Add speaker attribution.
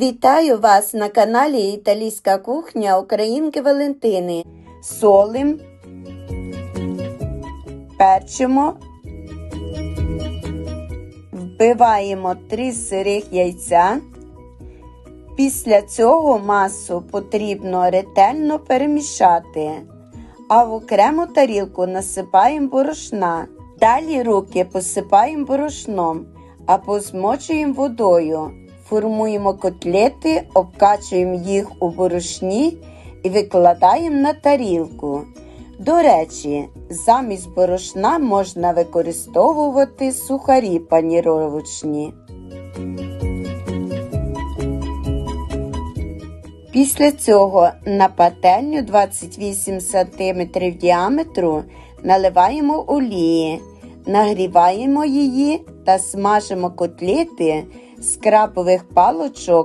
Speaker 1: Вітаю вас на каналі Італійська кухня Українки Валентини. Солим, перчимо, вбиваємо 3 сирих яйця. Після цього масу потрібно ретельно перемішати, а в окрему тарілку насипаємо борошна. Далі руки посипаємо борошном або змочуємо водою. Формуємо котлети, обкачуємо їх у борошні і викладаємо на тарілку. До речі, замість борошна можна використовувати сухарі паніровочні. Після цього на пательню 28 см діаметру наливаємо олії, нагріваємо її та смажимо котлети з крабових палочок